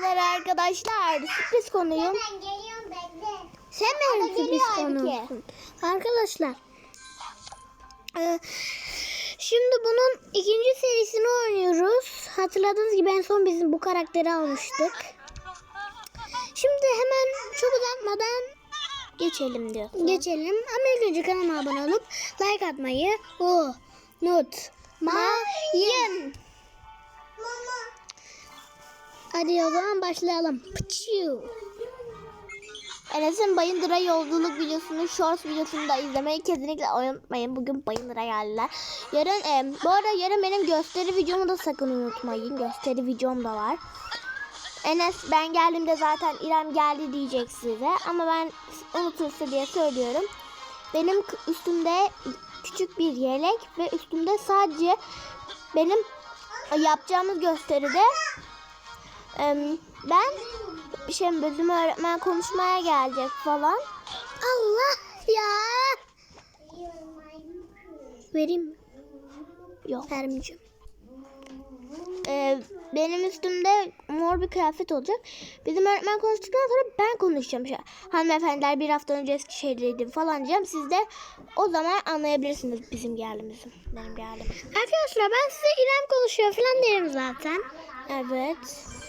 Merhabalar arkadaşlar. Sürpriz konuyum. Ben geliyorum bekle. Sen benim sürpriz konuğumsun. Arkadaşlar. e, şimdi bunun ikinci serisini oynuyoruz. Hatırladığınız gibi en son bizim bu karakteri almıştık. Şimdi hemen çok uzatmadan geçelim diyor. Geçelim ama ilk önce kanalıma abone olup like atmayı unutmayın. Mama. Hadi o zaman başlayalım. Pıçıyor. Enes'in Bayındır'a yolculuk videosunu, shorts videosunu da izlemeyi kesinlikle unutmayın. Bugün Bayındır'a geldiler. Yarın, e, bu arada yarın benim gösteri videomu da sakın unutmayın. Gösteri videom da var. Enes ben geldiğimde zaten İrem geldi diyecek size. Ama ben unutursa diye söylüyorum. Benim üstümde küçük bir yelek ve üstümde sadece benim yapacağımız gösteride ben bir şey bölüm öğretmen konuşmaya gelecek falan. Allah ya. Vereyim mi? Yok vermeyeceğim. Ee, benim üstümde mor bir kıyafet olacak. Bizim öğretmen konuştuktan sonra ben konuşacağım. Hanımefendiler bir hafta önce Eskişehir'deydim falan diyeceğim. Siz de o zaman anlayabilirsiniz bizim geldiğimizi. Benim geldiğimi. Arkadaşlar ben size İrem konuşuyor falan derim zaten. Evet.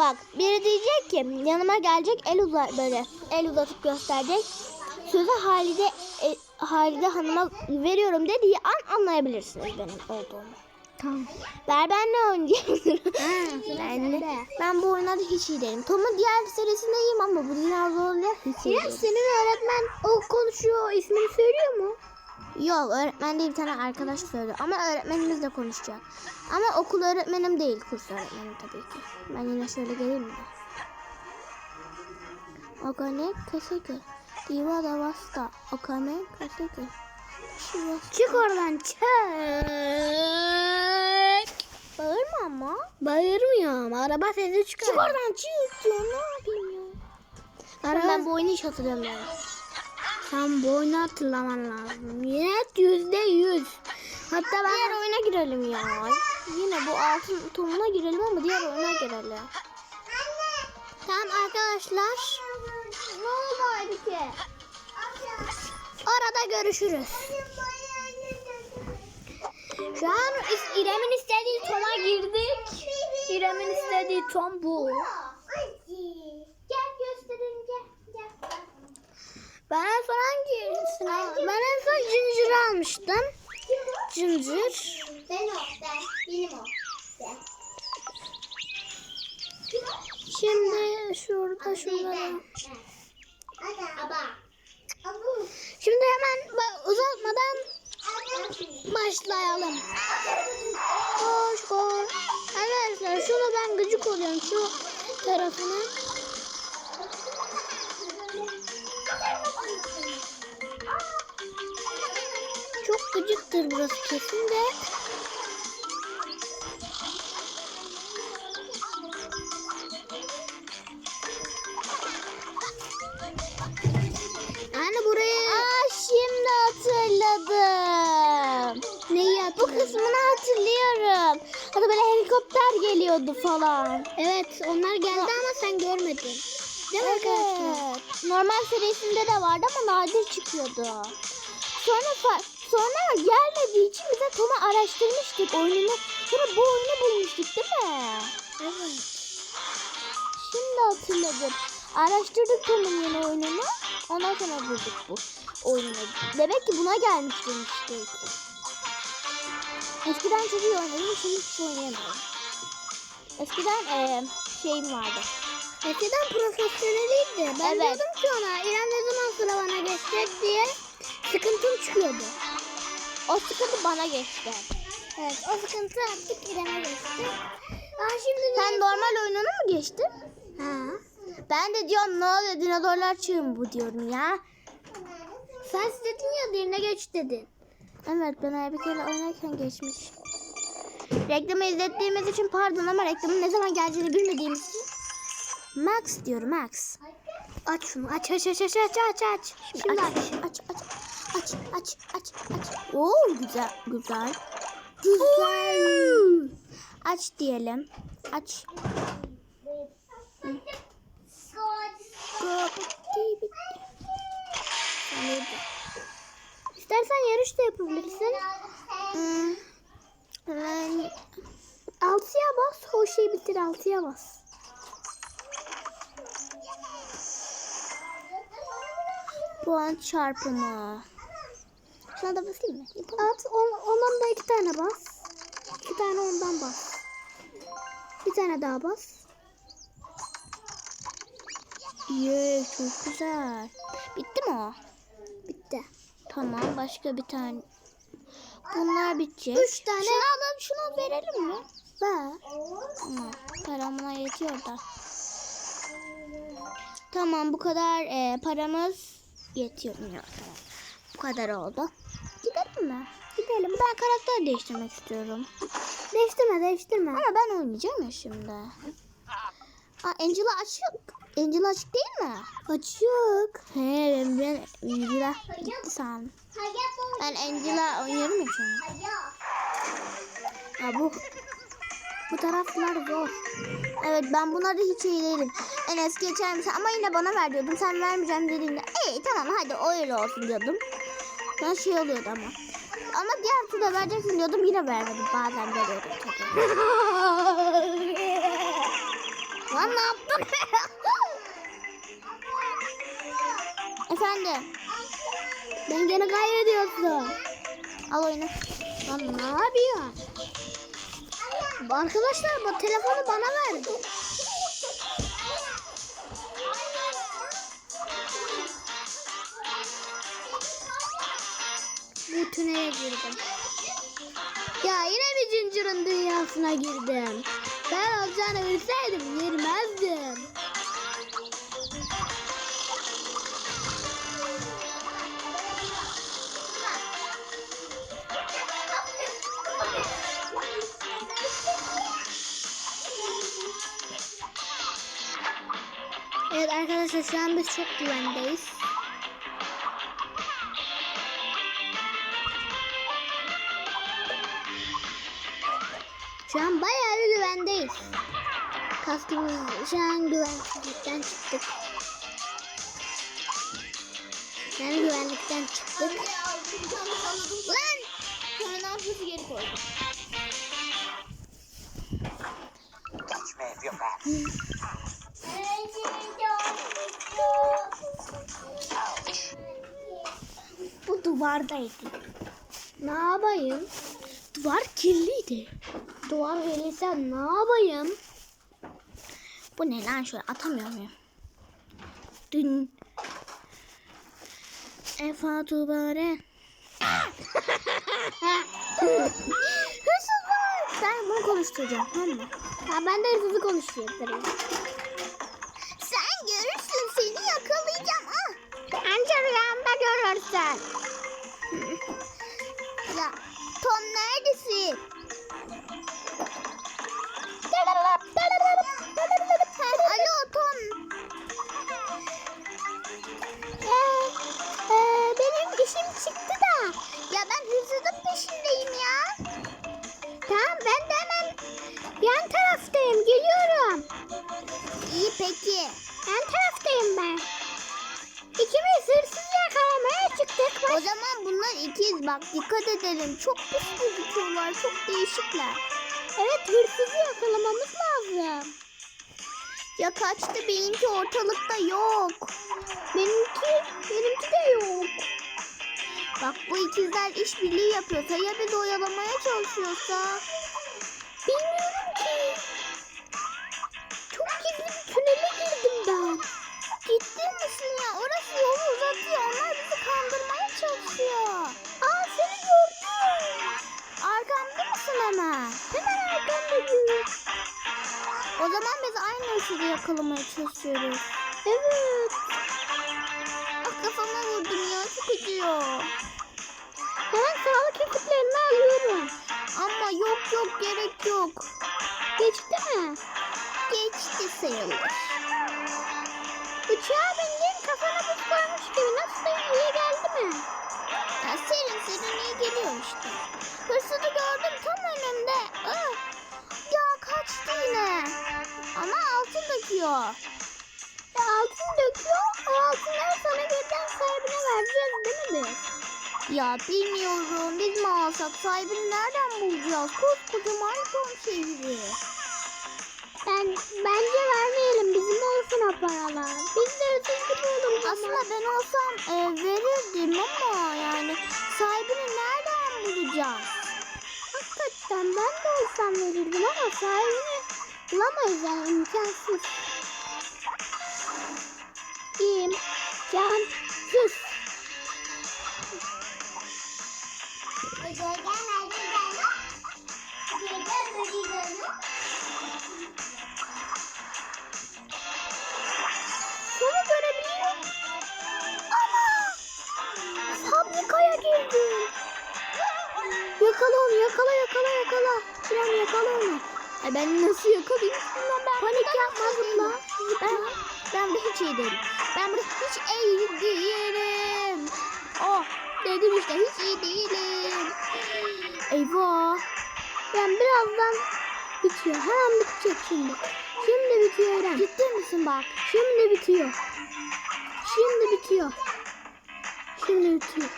Bak biri diyecek ki yanıma gelecek el uzat böyle el uzatıp gösterecek. Sözü Halide e, Halide Hanım'a veriyorum dediği an anlayabilirsiniz benim olduğumu. Tamam. Ver ben ne oynayacağım? ben, ben bu oyunlarda hiç iyi değilim. Tom'un diğer serisinde iyiyim ama bu dinozorla hiç iyi değilim. senin öğretmen o konuşuyor ismini söylüyor mu? Yok öğretmen değil bir tane arkadaş söylüyor. Ama öğretmenimiz de konuşacak. Ama okul öğretmenim değil kurs öğretmenim tabii ki. Ben yine şöyle geleyim mi? Okane kaseke. Diva da vasta. Okane kaseke. Çık oradan çık. Bağırma ama. Bağırmıyorum. Araba sesi çıkar. Çık oradan çık diyor. Ne yapayım ya? Araba... Ben bu oyunu hiç hatırlamıyorum. Sen bu oyunu hatırlaman lazım. Net yüzde yüz. Hatta ben... Diğer oyuna girelim ya. Yine bu altın tomuna girelim ama diğer oyuna girelim. Tamam arkadaşlar. Ne oldu Aybike? Orada görüşürüz. Şu an İrem'in istediği Tom'a girdik. İrem'in istediği Tom bu. Hadi. Gel gösterelim gel. Gel. Ben en son hangisini aldım? Ben en son Ginger almıştım. Ginger. Ben o. Ben. Benim o. Ben. Şimdi şurada. Abu. Şimdi hemen uzatmadan başlayalım. Koş koş. Arkadaşlar şunu ben gıcık oluyorum şu tarafına. Gıcıktır burası kesin de. Yani buraya... Aa şimdi hatırladım. Neyi hatırladın? Bu kısmını hatırlıyorum. Hatta böyle helikopter geliyordu falan. Evet onlar geldi ama sen görmedin. Değil mi arkadaşlar? Normal serisinde de vardı ama nadir çıkıyordu. Sonra sonra gelmediği için bize Tom'u araştırmıştık oyununu. Sonra bu oyunu bulmuştuk değil mi? Evet. Şimdi hatırladım. Araştırdık Tom'un yeni oyununu. Ondan sonra bulduk bu oyunu. Demek ki buna gelmiş demiştik. Eskiden çok iyi oynadım. Şimdi hiç oynayamıyorum. Eskiden eee şeyim vardı. Eskiden profesyoneliydi. Ben Evet. diyordum ki ona İrem ne zaman sıra bana geçecek diye sıkıntım çıkıyordu. O sıkıntı bana geçti. Evet o sıkıntı artık İrem'e geçti. Aa, şimdi Sen normal oyununu mu geçtin? Ha. Ben de diyorum ne oluyor dinozorlar çığ mı bu diyorum ya. Sen dedin ya birine geç dedin. Evet ben bir kere oynarken geçmiş. Reklamı izlettiğimiz için pardon ama reklamın ne zaman geleceğini bilmediğimiz için Max diyorum Max. Aç şunu aç aç aç aç aç aç. Şimdi aç aç aç aç aç aç aç aç. Oo güzel güzel. Güzel. aç diyelim. Aç. İstersen yarış da yapabilirsin. Hmm. Ben... Altıya bas, o şeyi bitir altıya bas. Puan çarpımı. Şuna da basayım mı? At. On, ondan da iki tane bas. İki tane ondan bas. Bir tane daha bas. Yee çok güzel. Bitti mi o? Bitti. Tamam başka bir tane. Bunlar bitecek. Üç tane. Şunu alalım şunu verelim mi? Ver. Tamam. Paramına yetiyor da. Tamam bu kadar e, paramız yetiyor. Tamam. Bu kadar oldu. Gidelim mi? Gidelim. Ben karakter değiştirmek istiyorum. Değiştirme değiştirme. Ama ben oynayacağım ya şimdi. Aa, Angela açık. Angela açık değil mi? Açık. He ben, Angela gitti sandım. Ben Angela oynuyorum ya an. Ya bu bu taraflar zor. Evet ben bunlarda hiç iyi değilim. Enes geçer misin? Ama yine bana ver diyordum. Sen vermeyeceğim dediğinde iyi tamam hadi öyle olsun diyordum. Ben şey oluyordu ama. Ama diğer turda vereceksin diyordum yine vermedim. Bazen veriyordum. Lan ne yaptın? Efendim. Ben gene kaybediyorsun. Al oyunu. Lan ne yapıyorsun? Arkadaşlar bu telefonu bana verdi. Bu tünele girdim. Ya yine bir cincir'in dünyasına girdim. Ben olacağını bilseydim girmezdim. Evet arkadaşlar şu an biz çok güvendeyiz. Şu an bayağı bir güvendeyiz. Kaskımız şu an güvensizlikten çıktık. Yani güvenlikten çıktık. Lan! Sonra hızı geri koydum. You're back. Ouch. Bu duvardaydı. Ne yapayım? Duvar kirliydi. Duvar kirliyse ne yapayım? Bu ne lan şöyle atamıyor muyum? Dün Efa Tubare Hırsız var. Ben bunu konuşturacağım tamam mı? Ya ben de hırsızı konuşturuyorum. Ortalıkta yok. Benimki, benimki de yok. Bak bu ikizler işbirliği yapıyorsa ya bizi oyalamaya çalışıyorsa. Bilmiyorum ki. Çok gizli bir tünele girdim ben. Ciddi misin ya? Orası yolu uzatıyor. Onlar bizi kandırmaya çalışıyor. Aa seni gördüm. Arkamda mısın hemen? Hemen arkamdayım. O zaman biz aynı ışığı yakalamaya çalışıyoruz. Evet. Ah kafama vurdum ya. Çok acıyor. Hemen sağlık ekiplerini alıyorum. Ama yok yok gerek yok. Geçti mi? Geçti sayılır. Uçağa bindin kafana buz koymuş gibi nasıl iyi geldi mi? Ya serin serin iyi geliyor işte. Hırsızı gördüm tam önümde. Ah! Döküyor. Ya altın döküyor. O altınları sana birden sahibine vereceğiz değil mi biz? Ya bilmiyorum. Biz mi alsak? Sahibini nereden bulacağız? Koskocaman Tom şehri. Ben, bence vermeyelim. Bizim olsun o paralar. Biz de ötesi bulalım. Aslında ben olsam e, verirdim ama yani sahibini nereden bulacağız? Hakikaten ben de olsam verirdim ama sahibini bulamayız yani imkansız. İmkansız. Sonu görebiliyor Ama fabrikaya girdim. Yakala onu yakala yakala yakala. Tren yakala onu. E ben nasıl yakalayayım? Ben Panik yapma zıpla. Ben, ben burada hiç iyi değilim. Ben burada hiç iyi değilim. Oh dedim işte hiç iyi değilim. Eyvah. Ben birazdan bitiyor. Hemen bitecek şimdi. Şimdi bitiyor İrem. Ciddi misin bak? Şimdi bitiyor. Şimdi bitiyor. Şimdi bitiyor.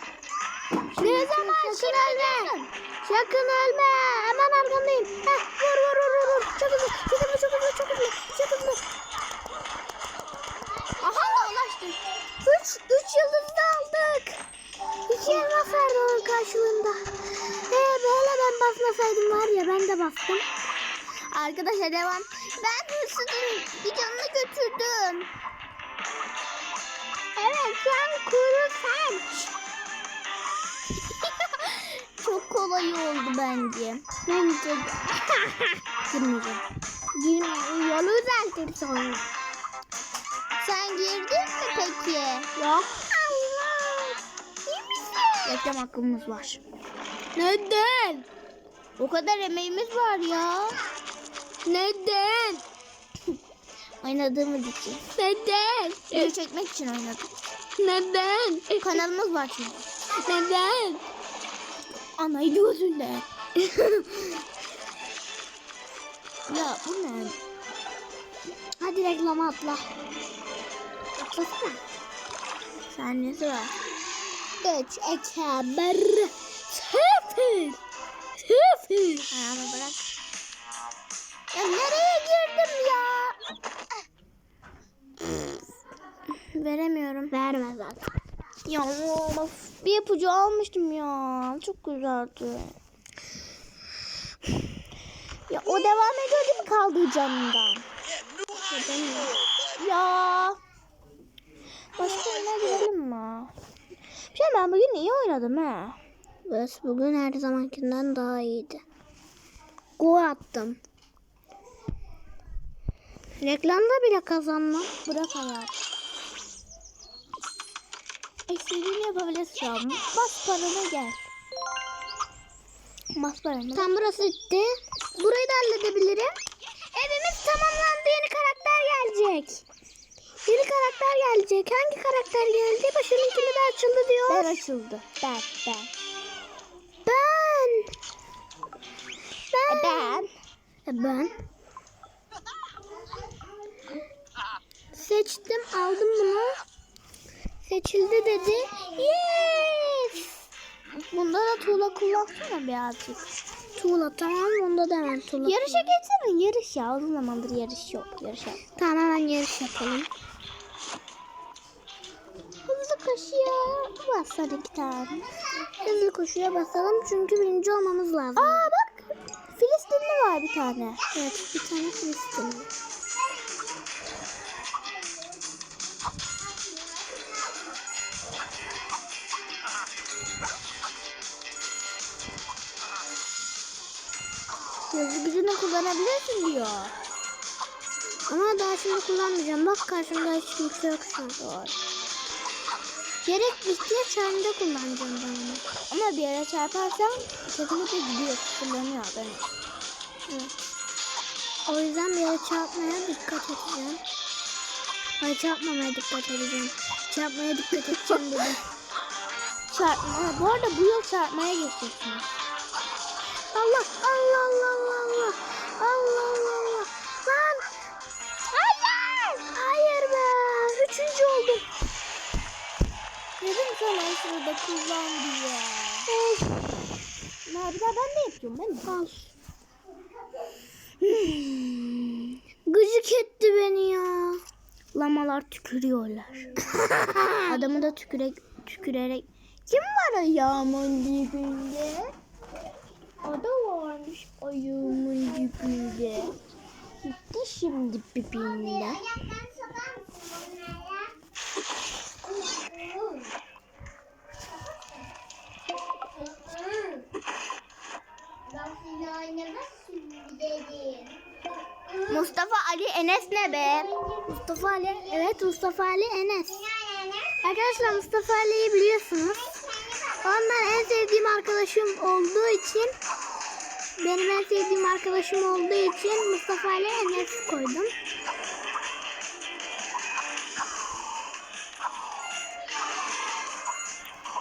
Ne zaman Sakın ölme. Sakın ölme. Hemen arkandayım. Heh, vur vur vur, vur. Çok hızlı. Çok hızlı çok hızlı çok hızlı. Çok hızlı. Üç, üç yıldız da aldık. İki elmas verdi onun karşılığında. Ee, böyle ben basmasaydım var ya ben de bastım. Arkadaşlar devam. Ben hırsızın bir canını götürdüm. Evet sen kuru sen. Çok kolay oldu bence. Bence de. Girmeyeceğim. Girme, yolu düzeltir sonra. Sen girdin mi peki? Yok. İyi misin? Reklam hakkımız var. Neden? O kadar emeğimiz var ya. Neden? Oynadığımız için. Neden? Video çekmek için oynadık. Neden? Kanalımız var çünkü. Neden? Anayı gözünde. ya bu ne? Hadi reklama atla. Atlasana. Sahnesi var. Üç, iki, bir. Sıfır. Sıfır. Ayağımı bırak. Ya nereye girdim ya? Veremiyorum. Verme zaten. Ya of, bir ipucu almıştım ya. Çok güzeldi. Ya o devam ediyor değil mi kaldığı canından? Ya. Başka oyuna girelim mi? Bir şey ben bugün iyi oynadım ha. Evet bugün her zamankinden daha iyiydi. Gol attım. Reklamda bile kazandım. Bırak hayat. İstediğini yapabilirsin an. Bas paranı gel. Bas paranı. Tam burası bitti. Burayı da halledebilirim. Evimiz tamamlandı. Yeni karakter gelecek. Yeni karakter gelecek. Hangi karakter geldi? Başarınkini de açıldı diyor. Ben açıldı. Ben, ben. Ben. Ben. E, Ben. Seçtim, aldım bunu. Seçildi dedi. Yes! Bunda da tuğla kullansana birazcık. Tuğla tamam, onda da hemen tuğla. Yarışa geçsene. Yarış ya. Uzun zamandır yarış yok. Yarış yap. Tamam hemen yarış yapalım. İki tane. Hızlı koşuya basalım çünkü birinci olmamız lazım. Aa bak. Filistinli var bir tane. Evet, bir tane Filistinli. Hızlı gücünü kullanabilirsin diyor. Ama daha şimdi kullanmayacağım. Bak karşımda hiç kimse yok şu an. Gerek ihtiyaç halinde kullanacağım ben onu. Ama bir yere çarparsan kesinlikle gidiyor. Kullanıyor ben. Evet. O yüzden bir yere çarpmaya dikkat edeceğim. Ay çarpmamaya dikkat edeceğim. Çarpmaya dikkat edeceğim dedim. Çarpma. Bu arada bu yıl çarpmaya geçeceksiniz. Allah Allah Allah. Allah daha ben. Al. Gıcık etti beni ya. Lamalar tükürüyorlar. Adamı da tükürek, tükürerek. Kim var ayağımın dibinde? Ada varmış ayağımın dibinde. Gitti şimdi birbirine. Mustafa Ali Enes ne be? Mustafa Ali. Evet Mustafa Ali Enes. Arkadaşlar Mustafa Ali'yi biliyorsunuz. Ondan en sevdiğim arkadaşım olduğu için benim en sevdiğim arkadaşım olduğu için Mustafa Ali Enes koydum.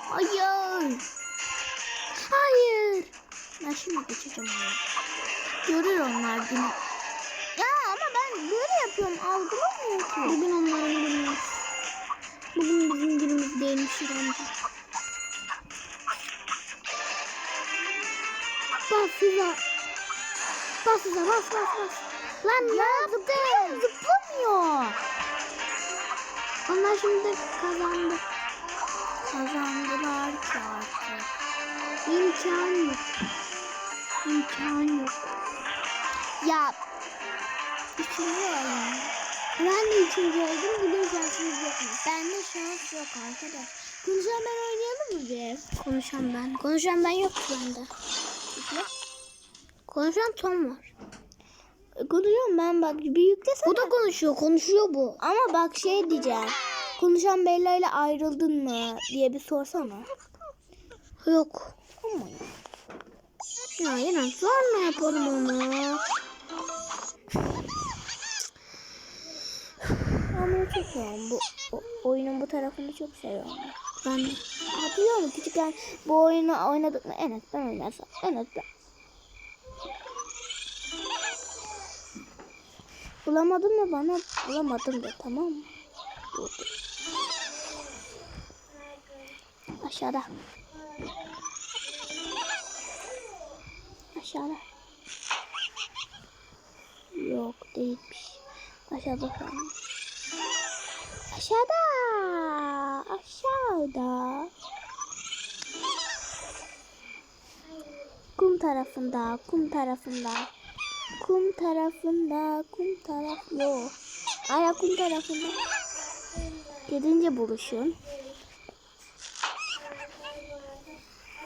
Hayır. Ben şimdi geçeceğim onu. Görür onlar beni. Ya ama ben böyle yapıyorum. Algılamıyor ki. Bugün onların günü. Bugün bizim günümüz değilmiş bence. Bas hıza. Bas hıza bas bas bas. Lan ne yaptın? Zıplamıyor. Onlar şimdi kazandı. Kazandılar ki artık. İmkan yok. İmkan yok. Ya. Üçüncü olalım. Ben de üçüncü oldum. Bugün şansımız yok. Bende şans yok arkadaş. Konuşan ben oynayalım mı biz? Konuşan ben. Konuşan ben yok ki bende. Konuşan Tom var. Konuşuyorum ben bak bir yüklesene. Bu da konuşuyor. Konuşuyor bu. Ama bak şey diyeceğim. Konuşan Bella ile ayrıldın mı diye bir sorsana. Yok. Ama Ya yine sonra yapalım onu. Ama çok seviyorum. Bu o- oyunun bu tarafını çok seviyorum. Ben. Hatırlıyor musun? Küçükken bu oyunu oynadık mı? Evet ben oynarsam. Evet ben. Bulamadın mı bana? Bulamadım de tamam mı? Aşağıda. Aşağıda. Yok değilmiş. Aşağıda falan. Aşağıda. Aşağıda. Kum tarafında, kum tarafında. Kum tarafında, kum taraf yok. Aya kum tarafında. Gidince buluşun.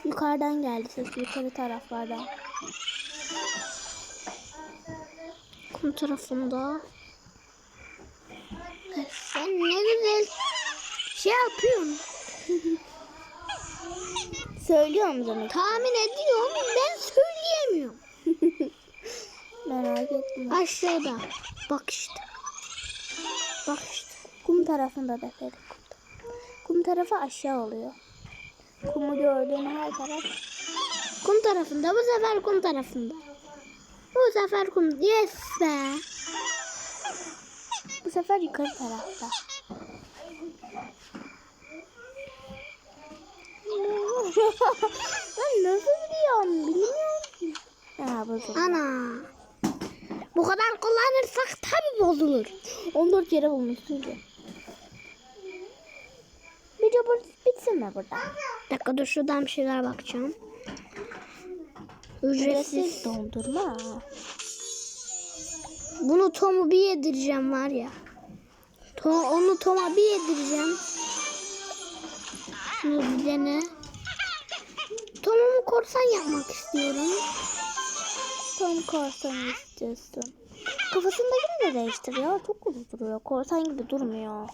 Yukarıdan geldi ses, yukarı taraflardan. Kum tarafında. Sen ne güzel şey yapıyorsun. Söylüyorum demek. Tahmin ediyorum. Ben söyleyemiyorum. Merak etme. Aşağıda. Bak işte. Bak işte. Kum tarafında da Ferit. Kum tarafı aşağı oluyor. Kumu gördüğün her taraf. Kum tarafında. Bu sefer kum tarafında. Bu sefer kum. Yes be. Bu sefer yukarı tarafta. ben nasıl biliyorum bilmiyorum ki. Ha bozuldu. Ana. Bu kadar kullanırsak tabi bozulur. 14 kere bulmuşsun ki. Video bitsin mi burada? Bir dakika dur şuradan bir şeyler bakacağım. Ücretsiz. Dondurma. Bunu Tom'u bir yedireceğim var ya. Tom, onu Tom'a bir yedireceğim. Şunu bir dene. Tom'u korsan yapmak istiyorum. Tom korsan istiyorsun. Kafasındakini de değiştir ya. Çok uzun duruyor. Korsan gibi durmuyor.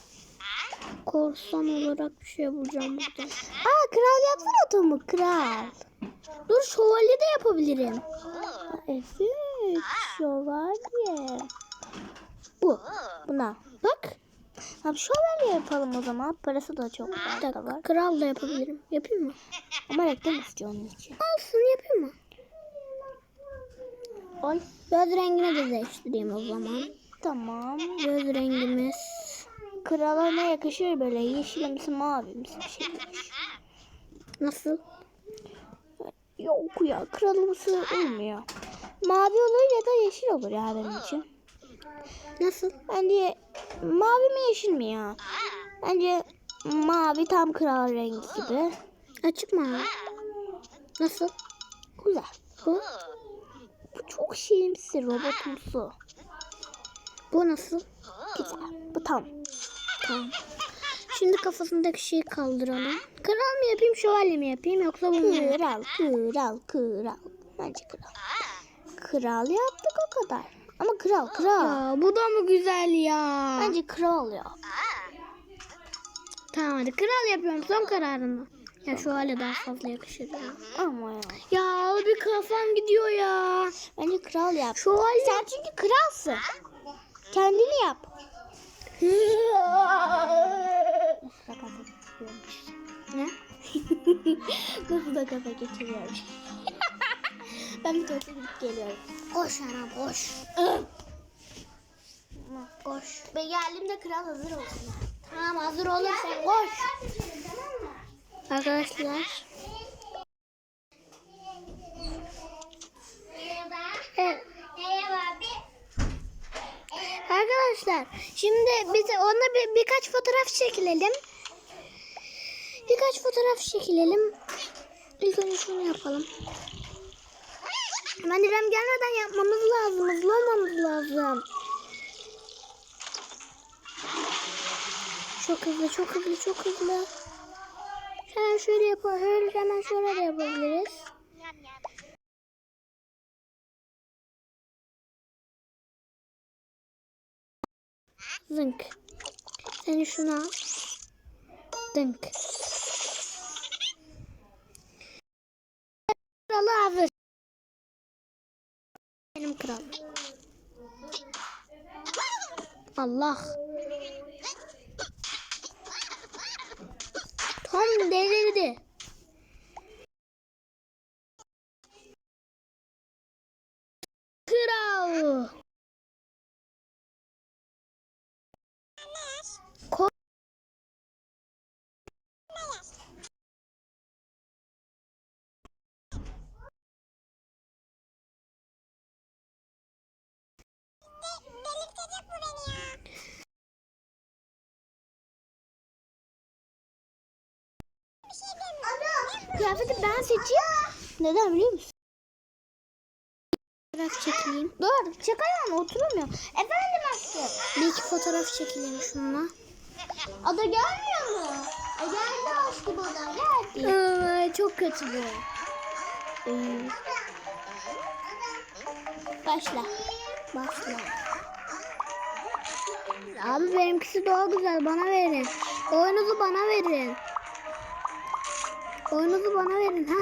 Korsan olarak bir şey bulacağım burada. Aa kral yapsana Tom'u kral. Dur şövalye de yapabilirim. Evet şövalye. Bu. Buna. Bak. Abi şövalye yapalım o zaman. Parası da çok Bir dakika var. kral da yapabilirim. Yapayım mı? Ama reklam istiyor onun için. Olsun yapayım mı? Ay Göz rengini de değiştireyim o zaman. tamam. Göz rengimiz. Krala ne yakışır böyle yeşilimsi mavimsi bir şey. Nasıl? Yok ya kralımsı olmuyor. Mavi olur ya da yeşil olur ya benim için. Nasıl? Bence mavi mi yeşil mi ya? Bence mavi tam kral rengi gibi. Açık mı abi? Nasıl? Güzel. Bu? Bu çok şeyimsi robotumsu. Bu nasıl? Güzel. Bu tam. Tamam. Şimdi kafasındaki şeyi kaldıralım. Kral mı yapayım, şövalye mi yapayım yoksa bunu mu? Kral, kral, kral. Bence kral. Kral yaptık o kadar. Ama kral, kral. Ya bu da mı güzel ya? Bence kral ya. Tamam hadi kral yapıyorum son kararını. Ya şövalye daha fazla yakışır ya. Ama ya. Ya bir kafam gidiyor ya. Bence kral yap. Şövalye. Sen çünkü kralsın. Kendini yap. Ne? Nasıl da kafa geçiriyorum. ben bir tuvalete gidip geliyorum. Koş anam koş. Koş. Ben geldiğimde kral hazır olsun. Tamam hazır olursan koş. Arkadaşlar. Evet. Arkadaşlar şimdi bize onunla bir, birkaç fotoğraf çekilelim. Birkaç fotoğraf çekilelim. İlk önce şunu yapalım. Hemen İrem gelmeden yapmamız lazım. Hızlı olmamız lazım. Çok hızlı, çok hızlı, çok hızlı. Hemen şöyle yapabiliriz. Hemen şöyle de yapabiliriz. Zınk. Seni şuna. Dınk. Kralı hazır. Benim kral. Allah. Tam delirdi. Kıyafeti ben seçeyim. Neden biliyor musun? Fotoğraf çekeyim. Dur. Çek ayağını oturamıyorum. Efendim aşkım. Bir iki fotoğraf çekeyim şununla. Ada gelmiyor mu? E geldi aşkım ada geldi. Aa, çok kötü bu. Ee, Başla. Başla. Abi benimkisi daha güzel. Bana verin. Oyunuzu bana verin. Oyunuzu bana verin. ha.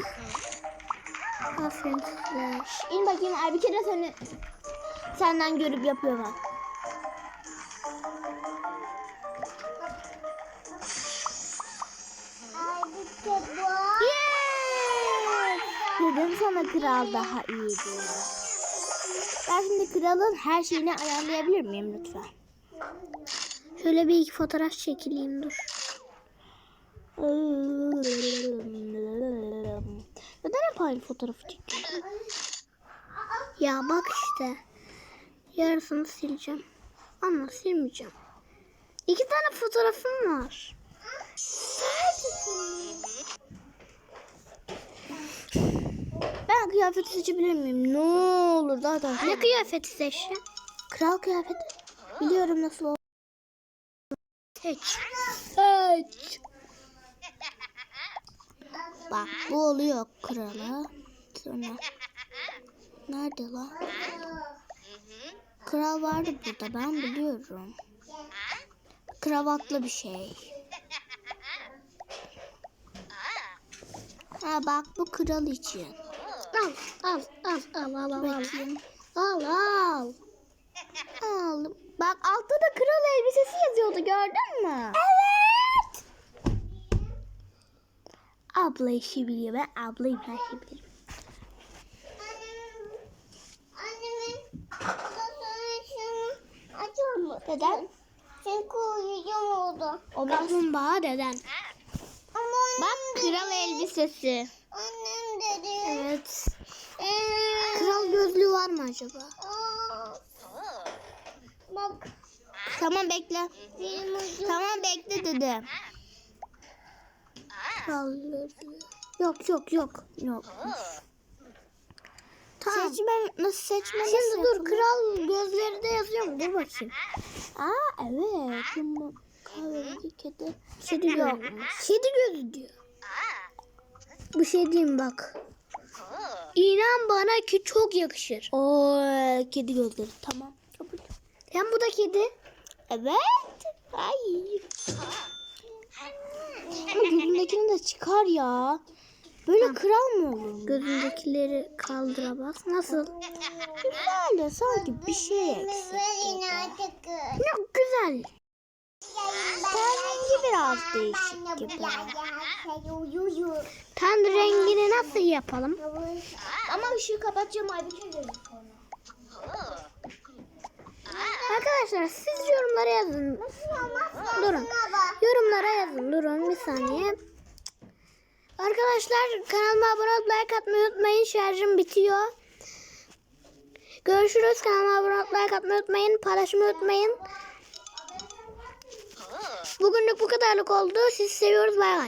Aferin size. İn bakayım. Ay bir kere seni senden görüp yapıyorum bak. Yes! Dedim sana kral daha iyiydi. Ben şimdi kralın her şeyini ayarlayabilir miyim lütfen? Şöyle bir iki fotoğraf çekileyim dur. Aynı fotoğrafı çekiyorsun? Ya bak işte. Yarısını sileceğim. Ama silmeyeceğim. İki tane fotoğrafım var. Ben kıyafeti seçebilir miyim? Ne olur daha da. Ne kıyafeti seçeceğim? Kral kıyafeti. Biliyorum nasıl ol. Seç. Seç. Bak bu oluyor krala. Sonra. Nerede lan? Kral vardı burada ben biliyorum. Kravatlı bir şey. Ha bak bu kral için. Al, al, al, al, al, al, al. Bakayım. Al, al. Al. Bak altta da kral elbisesi yazıyordu gördün mü? Evet. Abla işi biliyor. Ben ablayım her şeyi bilirim. Annemin şunu açar mı? Neden? Çünkü uyuyacağım oldu. Olmaz. Kaplumbağa deden. Ama Ama Bak kral elbisesi. annem dedi. Evet. Ee, Kral gözlüğü var mı acaba? aa. Bak. Tamam bekle. Benim ucum. Tamam bekle dedim. Yok yok yok. Yok. Tamam. Seçme nasıl seçme nasıl Şimdi dur yapılır? kral gözleri de yazıyor mu? Dur bakayım. Aa evet. Kahverengi kedi. Kedi gözü. Kedi gözü diyor. Bu şey diyeyim bak. İnan bana ki çok yakışır. O kedi gözleri tamam. Kabul. Hem bu da kedi. Evet. Ay. Ama gözündekini de çıkar ya. Böyle kral mı olur? Gözündekileri kaldıra bak. Nasıl? Güzel de sanki bir şey eksik. Çok güzel. Ten rengi biraz değişik gibi. Ten rengini nasıl yapalım? Ama ışığı kapatacağım gözü Arkadaşlar siz yorumlara yazın. Durun. Yorumlara yazın. Durun bir saniye. Arkadaşlar kanalıma abone olup like atmayı unutmayın. Şarjım bitiyor. Görüşürüz. Kanalıma abone olup like atmayı unutmayın. Paylaşmayı unutmayın. Bugünlük bu kadarlık oldu. Sizi seviyoruz. Bay bay.